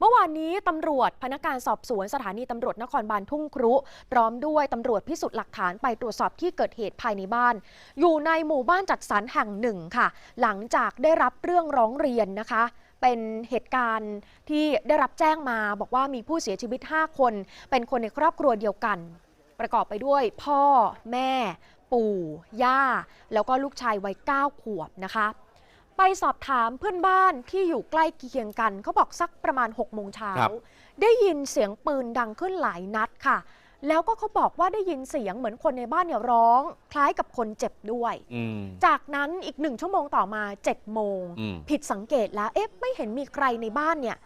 เมื่อวานนี้ตำรวจพนักงานสอบสวนสถานีตำรวจนครบาลทุ่งครุ พร้อมด้วยตำรวจพิสูจน์หลักฐานไปตรวจสอบที่เกิดเหตุภายในบ้าน อยู่ในหมู่บ้านจัดสรรแห่งหนึ่งค่ะ หลังจากได้รับเรื่องร้องเรียนนะคะเป็นเหตุการณ์ที่ได้รับแจ้งมาบอกว่ามีผู้เสียชีวิต 5 คน เป็นคนในครอบครัวเดียวกัน ประกอบไปด้วยพ่อ แม่ ปู่ ย่า แล้วก็ลูกชายวัย 9 ขวบนะคะ ไปสอบถามเพื่อนบ้านที่อยู่ใกล้เคียงกันเขาบอกสักประมาณ6โมงเช้าครับ ได้ยินเสียงปืนดังขึ้นหลายนัดค่ะ แล้วก็เขาบอกว่าได้ยินเสียงเหมือนคนในบ้านเนี่ยร้อง คล้ายกับคนเจ็บด้วย อืม จากนั้นอีกหนึ่งชั่วโมงต่อมา7โมง อืม ผิดสังเกตแล้วเอ๊ะไม่เห็นมีใครในบ้านเนี่ย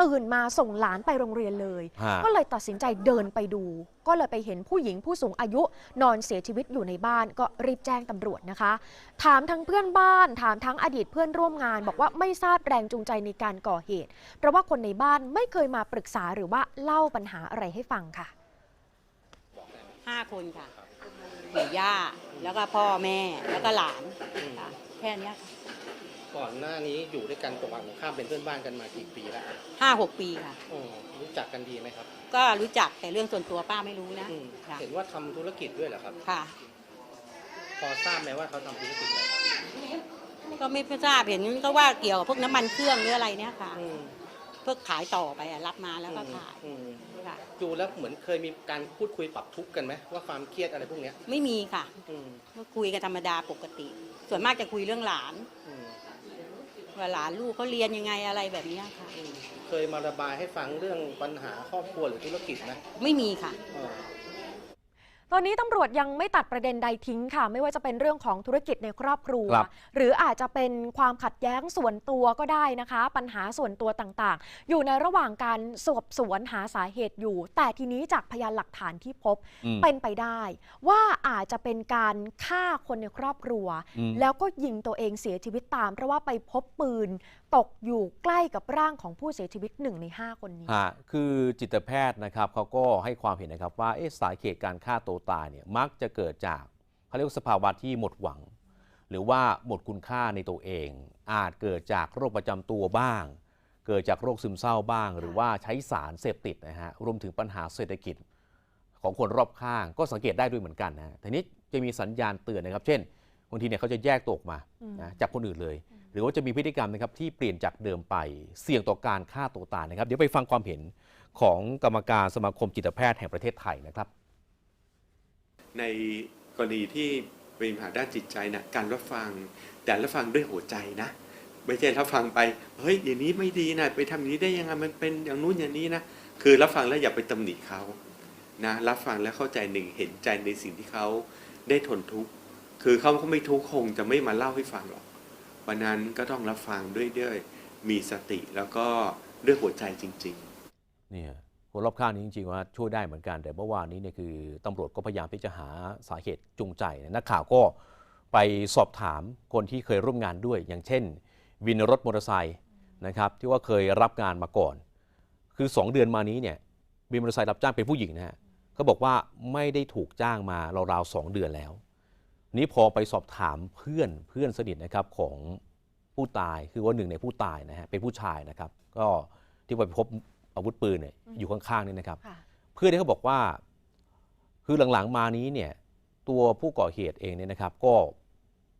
ตื่นมาส่งหลานไปโรงเรียนเลย ฮะ ก็เลยตัดสินใจเดินไปดู ก็เลยไปเห็นผู้หญิงผู้สูงอายุนอนเสียชีวิตอยู่ในบ้านก็รีบแจ้งตำรวจนะคะ ถามทั้งเพื่อนบ้าน ถามทั้งอดีตเพื่อนร่วมงาน บอกว่าไม่ทราบแรงจูงใจในการก่อเหตุ เพราะว่าคนในบ้านไม่เคยมาปรึกษาหรือว่าเล่าปัญหาอะไรให้ฟังค่ะ ห้าคนค่ะปู่ย่า แล้วก็พ่อแม่ แล้วก็หลานค่ะแค่เนี้ยค่ะ ก่อนหน้านี้อยู่ด้วยกันตรงฝั่งตรงข้ามเป็นเพื่อนบ้านกันมากี่ปีแล้วห้าหกปีค่ะ อืมรู้จักกันดีไหมครับก็รู้จักแต่เรื่องส่วนตัวป้าไม่รู้นะอืมค่ะเห็นว่าทำธุรกิจด้วยเหรอครับ ค่ะ พอทราบไหมว่าเขาทำธุรกิจอะไรก็ไม่ทราบเห็นก็ว่าเกี่ยวกับพวกน้ำมันเครื่องหรืออะไรเนี้ยค่ะ อืมเพื่อขายต่อไปอะรับมาแล้วก็ขายอืมค่ะ ดูแล้วเหมือนเคยมีการพูดคุยปรับทุกข์กันไหมว่าความเครียดอะไรพวกเนี้ยไม่มีค่ะอืมก็คุยกันธรรมดาปกติ ส่วนมากจะคุยเรื่องหลาน อืม ว่าหลานลูกเขาเรียนยังไงอะไรแบบเนี้ยค่ะอืมเคยมาระบายให้ฟังเรื่องปัญหาครอบครัวหรือธุรกิจไหมไม่มีค่ะ เออ ตอนนี้ตำรวจยังไม่ตัดประเด็นใดทิ้งค่ะ ไม่ว่าจะเป็นเรื่องของธุรกิจในครอบครัว ครับ หรืออาจจะเป็นความขัดแย้งส่วนตัวก็ได้นะคะ ปัญหาส่วนตัวต่างๆ อยู่ในระหว่างการสอบสวนหาสาเหตุอยู่ แต่ทีนี้จากพยานหลักฐานที่พบอืม เป็นไปได้ ว่าอาจจะเป็นการฆ่าคนในครอบครัว อืม แล้วก็ยิงตัวเองเสียชีวิตตาม เพราะว่าไปพบปืน ตกอยู่ใกล้กับร่างของผู้เสียชีวิตหนึ่งในห้าคนนี้ ฮะคือจิตแพทย์นะครับเขาก็ให้ความเห็นนะครับว่าเอ๊ะสาเหตุการฆ่าตัวตายเนี่ยมักจะเกิดจากเขาเรียกว่าสภาวะที่หมดหวัง หรือว่าหมดคุณค่าในตัวเอง อาจเกิดจากโรคประจำตัวบ้าง เกิดจากโรคซึมเศร้าบ้าง หรือว่าใช้สารเสพติดนะฮะรวมถึงปัญหาเศรษฐกิจของคนรอบข้างก็สังเกตได้ด้วยเหมือนกันนะทีนี้จะมีสัญญาณเตือนนะครับ เช่นบางทีเนี่ยเขาจะแยกตัวออกมาอืมนะจากคนอื่นเลย หรือว่าจะมีพฤติกรรมนะครับที่เปลี่ยนจากเดิมไปเสี่ยงต่อการฆ่าตัวตายนะครับ เดี๋ยวไปฟังความเห็นของกรรมการสมาคมจิตแพทย์แห่งประเทศไทยนะครับ ในกรณีที่เป็นปัญหาด้านจิตใจนะการรับฟัง แต่รับฟังด้วยหัวใจนะไม่ใช่รับฟังไปเฮ้ยอย่างนี้ไม่ดีนะไปทำอย่างนี้ได้ยังไงมันเป็นอย่างนู้นอย่างนี้นะคือรับฟังแล้วอย่าไปตำหนิเขานะรับฟังแล้วเข้าใจหนึ่งเห็นใจในสิ่งที่เขาได้ทนทุกข์คือเขาเขาไม่ทุกข์คงจะไม่มาเล่าให้ฟังหรอกวันนั้นก็ต้องรับฟังด้วยด้วยมีสติแล้วก็ด้วยหัวใจจริง ๆ เนี่ย คนรอบข้างนี้จริงๆว่าช่วยได้เหมือนกัน แต่เมื่อวานนี้เนี่ยคือตำรวจก็พยายามที่จะหาสาเหตุจูงใจ นักข่าวก็ไปสอบถามคนที่เคยร่วมงานด้วย อย่างเช่น วินรถมอเตอร์ไซค์นะครับที่ว่าเคยรับงานมาก่อน คือ 2 เดือนมานี้เนี่ยวินมอเตอร์ไซค์รับจ้างเป็นผู้หญิงนะฮะเขาบอกว่าไม่ได้ถูกจ้างมาราวๆสองเดือนแล้ว นี้พอไปสอบถามเพื่อนเพื่อนสนิทนะครับของผู้ตายคือว่าหนึ่งในผู้ตายนะฮะเป็นผู้ชายนะครับ ก็ที่ไปพบ อาวุธปืนเนี่ยอยู่ข้างๆนี่นะครับค่ะเพื่อนที่เขาบอกว่า คือหลังๆมานี้เนี่ยตัวผู้ก่อเหตุเองเนี่ยนะครับ ก็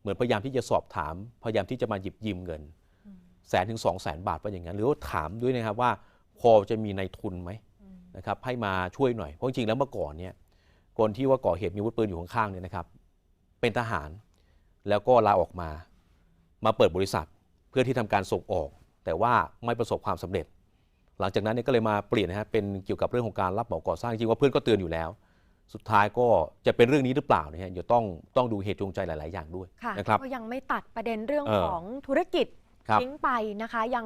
เหมือนพยายามที่จะสอบถาม พยายามที่จะมาหยิบยืมเงินอืมแสนถึงสองแสนบาทว่าอย่างนั้น หรือว่าถามด้วยนะครับว่าพอจะมีในายทุนไหมอืมนะครับให้มาช่วยหน่อยเพราะจริงๆแล้วเมื่อก่อนเนี่ยคนที่ว่าก่อเหตุมีอาวุธปืนอยู่ข้างๆเนี่ยนะครับ เป็นทหารแล้วก็ลาออกมา มาเปิดบริษัทเพื่อที่ทำการส่งออก แต่ว่าไม่ประสบความสำเร็จ หลังจากนั้นเนี่ยก็เลยมาเปลี่ยนนะฮะเป็นเกี่ยวกับเรื่องของการรับเหมาก่อสร้างจริงว่าเพื่อนก็เตือนอยู่แล้ว สุดท้ายก็จะเป็นเรื่องนี้หรือเปล่าเนี่ยฮะเดี๋ยวต้องต้องดูเหตุจูงใจหลาย ๆ อย่างด้วยค่ะนะครับก็ยังไม่ตัดประเด็นเรื่องเออของธุรกิจครับ ทิ้งไปนะคะยัง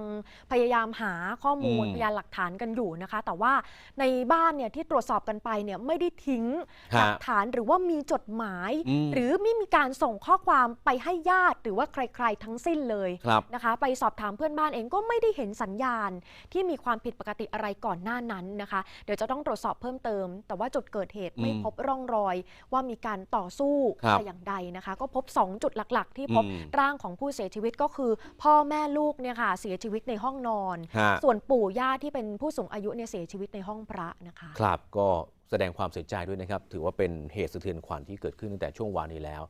พยายามหาข้อมูลอืมพยานหลักฐานกันอยู่นะคะ แต่ว่าในบ้านเนี่ยที่ตรวจสอบกันไปเนี่ยไม่ได้ทิ้งฮะหลักฐานหรือว่ามีจดหมายอืมหรือไม่มีการส่งข้อความไปให้ญาติหรือว่าใคร ๆ ทั้งสิ้นเลยครับนะคะ ไปสอบถามเพื่อนบ้านเองก็ไม่ได้เห็นสัญญาณ ที่มีความผิดปกติอะไรก่อนหน้านั้นนะคะ เดี๋ยวจะต้องตรวจสอบเพิ่มเติม แต่ว่าจุดเกิดเหตุไม่อืมพบร่องรอย ว่ามีการต่อสู้ครับแต่อย่างใดนะคะ ก็พบ 2 จุดหลัก ๆ ที่พบอืมร่างของผู้เสียชีวิตก็คือพ่อแม่ลูกเนี่ยค่ะเสียชีวิตในห้องนอน ฮะ ส่วนปู่ย่าที่เป็นผู้สูงอายุเนี่ยเสียชีวิตในห้องพระนะคะ ครับก็แสดงความเสียใจด้วยนะครับ ถือว่าเป็นเหตุสะเทือนขวัญที่เกิดขึ้นตั้งแต่ช่วงวานนี้แล้ว